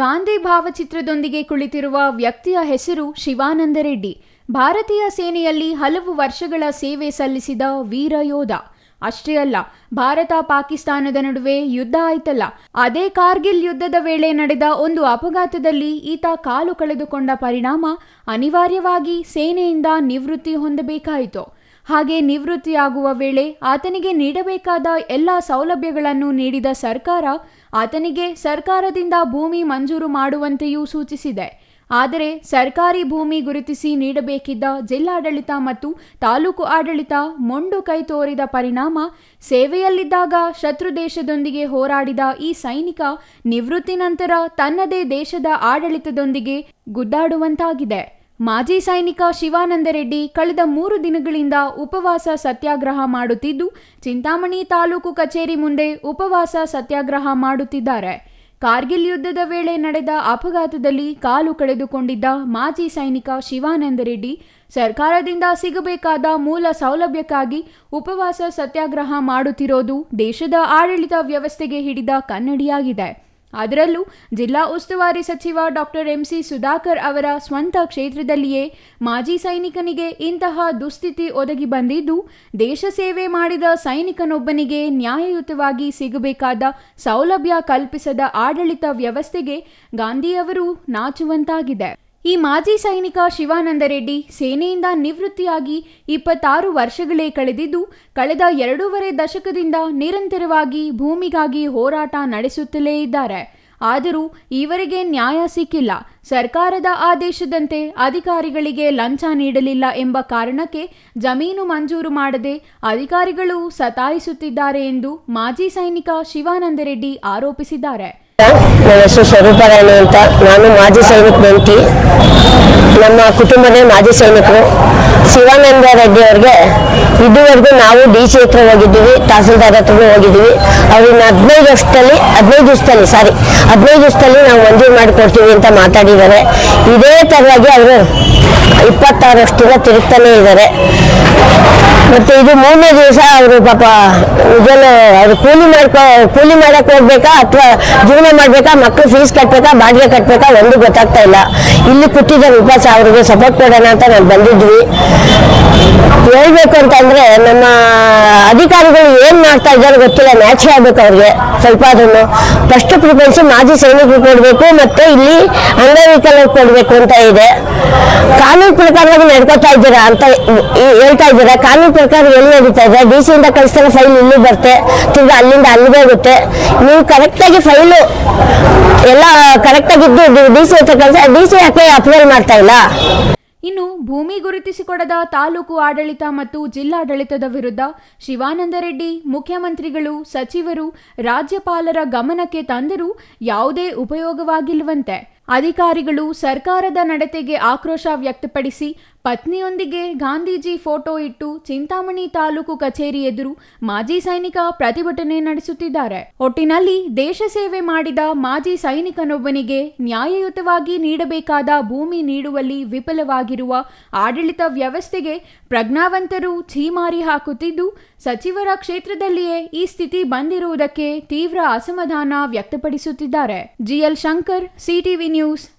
ಗಾಂಧಿ ಭಾವಚಿತ್ರದೊಂದಿಗೆ ಕುಳಿತಿರುವ ವ್ಯಕ್ತಿಯ ಹೆಸರು ಶಿವಾನಂದ ರೆಡ್ಡಿ. ಭಾರತೀಯ ಸೇನೆಯಲ್ಲಿ ಹಲವು ವರ್ಷಗಳ ಸೇವೆ ಸಲ್ಲಿಸಿದ ವೀರ ಯೋಧ. ಅಷ್ಟೇ ಅಲ್ಲ, ಭಾರತ ಪಾಕಿಸ್ತಾನದ ನಡುವೆ ಯುದ್ಧ ಆಯ್ತಲ್ಲ, ಅದೇ ಕಾರ್ಗಿಲ್ ಯುದ್ಧದ ವೇಳೆ ನಡೆದ ಒಂದು ಅಪಘಾತದಲ್ಲಿ ಈತ ಕಾಲು ಕಳೆದುಕೊಂಡ ಪರಿಣಾಮ ಅನಿವಾರ್ಯವಾಗಿ ಸೇನೆಯಿಂದ ನಿವೃತ್ತಿ ಹೊಂದಬೇಕಾಯಿತು. ಹಾಗೆ ನಿವೃತ್ತಿಯಾಗುವ ವೇಳೆ ಆತನಿಗೆ ನೀಡಬೇಕಾದ ಎಲ್ಲ ಸೌಲಭ್ಯಗಳನ್ನು ನೀಡಿದ ಸರ್ಕಾರ ಆತನಿಗೆ ಸರ್ಕಾರದಿಂದ ಭೂಮಿ ಮಂಜೂರು ಮಾಡುವಂತೆಯೂ ಸೂಚಿಸಿದೆ. ಆದರೆ ಸರ್ಕಾರಿ ಭೂಮಿ ಗುರುತಿಸಿ ನೀಡಬೇಕಿದ್ದ ಜಿಲ್ಲಾಡಳಿತ ಮತ್ತು ತಾಲೂಕು ಆಡಳಿತ ಮೊಂಡು ಕೈ ತೋರಿದ ಪರಿಣಾಮ ಸೇವೆಯಲ್ಲಿದ್ದಾಗ ಶತ್ರು ದೇಶದೊಂದಿಗೆ ಹೋರಾಡಿದ ಈ ಸೈನಿಕ ನಿವೃತ್ತಿ ನಂತರ ತನ್ನದೇ ದೇಶದ ಆಡಳಿತದೊಂದಿಗೆ ಗುದ್ದಾಡುವಂತಾಗಿದೆ. ಮಾಜಿ ಸೈನಿಕ ಶಿವಾನಂದ ರೆಡ್ಡಿ ಕಳೆದ ಮೂರು ದಿನಗಳಿಂದ ಉಪವಾಸ ಸತ್ಯಾಗ್ರಹ ಮಾಡುತ್ತಿದ್ದು, ಚಿಂತಾಮಣಿ ತಾಲೂಕು ಕಚೇರಿ ಮುಂದೆ ಉಪವಾಸ ಸತ್ಯಾಗ್ರಹ ಮಾಡುತ್ತಿದ್ದಾರೆ. ಕಾರ್ಗಿಲ್ ಯುದ್ಧದ ವೇಳೆ ನಡೆದ ಅಪಘಾತದಲ್ಲಿ ಕಾಲು ಕಳೆದುಕೊಂಡಿದ್ದ ಮಾಜಿ ಸೈನಿಕ ಶಿವಾನಂದ ರೆಡ್ಡಿ ಸರ್ಕಾರದಿಂದ ಸಿಗಬೇಕಾದ ಮೂಲ ಸೌಲಭ್ಯಕ್ಕಾಗಿ ಉಪವಾಸ ಸತ್ಯಾಗ್ರಹ ಮಾಡುತ್ತಿರೋದು ದೇಶದ ಆಡಳಿತ ವ್ಯವಸ್ಥೆಗೆ ಹಿಡಿದ ಕನ್ನಡಿಯಾಗಿದೆ. ಅದರಲ್ಲೂ ಜಿಲ್ಲಾ ಉಸ್ತುವಾರಿ ಸಚಿವ ಡಾಕ್ಟರ್ ಎಂಸಿ ಸುಧಾಕರ್ ಅವರ ಸ್ವಂತ ಕ್ಷೇತ್ರದಲ್ಲಿಯೇ ಮಾಜಿ ಸೈನಿಕನಿಗೆ ಇಂತಹ ದುಸ್ಥಿತಿ ಒದಗಿ ಬಂದಿದ್ದು, ದೇಶ ಸೇವೆ ಮಾಡಿದ ಸೈನಿಕನೊಬ್ಬನಿಗೆ ನ್ಯಾಯಯುತವಾಗಿ ಸಿಗಬೇಕಾದ ಸೌಲಭ್ಯ ಕಲ್ಪಿಸದ ಆಡಳಿತ ವ್ಯವಸ್ಥೆಗೆ ಗಾಂಧಿಯವರು ನಾಚುವಂತಾಗಿದೆ. ಈ ಮಾಜಿ ಸೈನಿಕ ಶಿವಾನಂದ ರೆಡ್ಡಿ ಸೇನೆಯಿಂದ ನಿವೃತ್ತಿಯಾಗಿ ಇಪ್ಪತ್ತಾರು ವರ್ಷಗಳೇ ಕಳೆದಿದ್ದು, ಕಳೆದ ಎರಡೂವರೆ ದಶಕದಿಂದ ನಿರಂತರವಾಗಿ ಭೂಮಿಗಾಗಿ ಹೋರಾಟ ನಡೆಸುತ್ತಲೇ ಇದ್ದಾರೆ. ಆದರೂ ಈವರೆಗೆ ನ್ಯಾಯ ಸಿಕ್ಕಿಲ್ಲ. ಸರ್ಕಾರದ ಆದೇಶದಂತೆ ಅಧಿಕಾರಿಗಳಿಗೆ ಲಂಚ ನೀಡಲಿಲ್ಲ ಎಂಬ ಕಾರಣಕ್ಕೆ ಜಮೀನು ಮಂಜೂರು ಮಾಡದೆ ಅಧಿಕಾರಿಗಳು ಸತಾಯಿಸುತ್ತಿದ್ದಾರೆ ಎಂದು ಮಾಜಿ ಸೈನಿಕ ಶಿವಾನಂದ ರೆಡ್ಡಿ ಆರೋಪಿಸಿದ್ದಾರೆ. ನನ್ನ ಹೆಸರು ಸ್ವರೂಪರಾಣಿ ಅಂತ. ನಾನು ಮಾಜಿ ಸೈನಿಕ ಬೆಂಟಿ. ನಮ್ಮ ಕುಟುಂಬದೇ ಮಾಜಿ ಸೈನಿಕರು. ಶಿವಾನಂದ ರೆಡ್ಡಿ ಅವ್ರಿಗೆ ಇದುವರೆಗೂ ನಾವು ಡಿ ಸಿ ಹತ್ರ ಹೋಗಿದ್ದೀವಿ, ತಹಸೀಲ್ದಾರ್ ಹತ್ರ ಹೋಗಿದ್ದೀವಿ. ಅವ್ರನ್ನ ಹದಿನೈದು ವರ್ಷದಲ್ಲಿ, ಹದಿನೈದು ದಿವಸದಲ್ಲಿ ಸಾರಿ ಹದಿನೈದು ದಿವಸದಲ್ಲಿ ನಾವು ಮಂಜೂರು ಮಾಡಿಕೊಡ್ತೀವಿ ಅಂತ ಮಾತಾಡಿದ್ದಾರೆ. ಇದೇ ಥರವಾಗಿ ಅವರು ಇಪ್ಪತ್ತಾರು ವರ್ಷದಿಂದ ತಿರುಗ್ತಾನೇ ಇದ್ದಾರೆ. ಮತ್ತೆ ಇದು ಮೂರನೇ ದಿವಸ ಅವರು ಪಾಪ ನಿಜಲ್ಲೂ ಅವರು ಕೂಲಿ ಮಾಡ್ಕೊ, ಕೂಲಿ ಮಾಡಕ್ಕೆ ಹೋಗ್ಬೇಕಾ ಅಥವಾ ಜೀವನ ಮಾಡ್ಬೇಕಾ ಮಕ್ಕಳು ಫೀಸ್ ಕಟ್ಬೇಕಾ, ಬಾಡಿಗೆ ಕಟ್ಬೇಕಾ ಒಂದು ಗೊತ್ತಾಗ್ತಾ ಇಲ್ಲ. ಇಲ್ಲಿ ಕೊಟ್ಟಿದ್ದಾರೆ ಉಪವಾಸ ಅವ್ರಿಗೆ ಸಪೋರ್ಟ್ ಕೊಡೋಣ ಅಂತ ನಾವು ಬಂದಿದ್ವಿ. ಹೇಳ್ಬೇಕು ಅಂತಂದ್ರೆ ನಮ್ಮ ಅಧಿಕಾರಿಗಳು ಏನ್ ಮಾಡ್ತಾ ಇದ್ದಾರೆ ಗೊತ್ತಿಲ್ಲ. ಮ್ಯಾಚ್ ಆಗ್ಬೇಕು ಅವ್ರಿಗೆ. ಸ್ವಲ್ಪ ಅದನ್ನು ಫಸ್ಟ್ ಪ್ರಿಫರೆನ್ಸ್ ಮಾಜಿ ಸೈನಿಕರು ಕೊಡ್ಬೇಕು ಮತ್ತೆ ಇಲ್ಲಿ ಅಂಗವಿಕಲರು ಕೊಡ್ಬೇಕು ಅಂತ ಇದೆ. ಕಾನೂನು ಪ್ರಕಾರವಾಗಿ ನಡ್ಕೋತಾ ಇದ್ದೀರಾ ಅಂತ ಹೇಳ್ತಾ ಇದ್ದೀರಾ? ಕಾನೂನು ಪ್ರಕಾರ ಎಲ್ಲಿ ನಡೀತಾ ಇದೆ? ಡಿ ಸಿ ಇಂದ ಫೈಲ್ ಇಲ್ಲಿ ಬರುತ್ತೆ. ತಿರ್ಗ ಅಲ್ಲಿಂದ ಅಲ್ಲಿಗೆ ಹೋಗುತ್ತೆ. ನೀವು ಕರೆಕ್ಟಾಗಿ ಫೈಲು ಎಲ್ಲ ಕರೆಕ್ಟಾಗಿದ್ದು ಡಿ ಸಿ ಹತ್ರ ಕಳಿಸ ಡಿ ಸಿ ಯಾಕೆ ಅಪ್ಲೋಡ್ ಮಾಡ್ತಾ ಇಲ್ಲ? ಇನ್ನು ಭೂಮಿ ಗುರುತಿಸಿಕೊಡದ ತಾಲೂಕು ಆಡಳಿತ ಮತ್ತು ಜಿಲ್ಲಾಡಳಿತದ ವಿರುದ್ಧ ಶಿವಾನಂದರೆಡ್ಡಿ, ಮುಖ್ಯಮಂತ್ರಿಗಳು, ಸಚಿವರು, ರಾಜ್ಯಪಾಲರ ಗಮನಕ್ಕೆ ತಂದರೂ ಯಾವುದೇ ಉಪಯೋಗವಾಗಿಲ್ಲವಂತೆ ಅಧಿಕಾರಿಗಳು ಸರ್ಕಾರದ ನಡತೆಗೆ ಆಕ್ರೋಶ ವ್ಯಕ್ತಪಡಿಸಿ ಪತ್ನಿಯೊಂದಿಗೆ ಗಾಂಧೀಜಿ ಫೋಟೋ ಇಟ್ಟು ಚಿಂತಾಮಣಿ ತಾಲೂಕು ಕಚೇರಿ ಎದುರು ಮಾಜಿ ಸೈನಿಕ ಪ್ರತಿಭಟನೆ ನಡೆಸುತ್ತಿದ್ದಾರೆ. ಒಟ್ಟಿನಲ್ಲಿ ದೇಶ ಸೇವೆ ಮಾಡಿದ ಮಾಜಿ ಸೈನಿಕನೊಬ್ಬನಿಗೆ ನ್ಯಾಯಯುತವಾಗಿ ನೀಡಬೇಕಾದ ಭೂಮಿ ನೀಡುವಲ್ಲಿ ವಿಫಲವಾಗಿರುವ ಆಡಳಿತ ವ್ಯವಸ್ಥೆಗೆ ಪ್ರಜ್ಞಾವಂತರು ಛೀಮಾರಿ ಹಾಕುತ್ತಿದ್ದು, ಸಚಿವರ ಕ್ಷೇತ್ರದಲ್ಲಿಯೇ ಈ ಸ್ಥಿತಿ ಬಂದಿರುವುದಕ್ಕೆ ತೀವ್ರ ಅಸಮಾಧಾನ ವ್ಯಕ್ತಪಡಿಸುತ್ತಿದ್ದಾರೆ. GL Shankar CTV news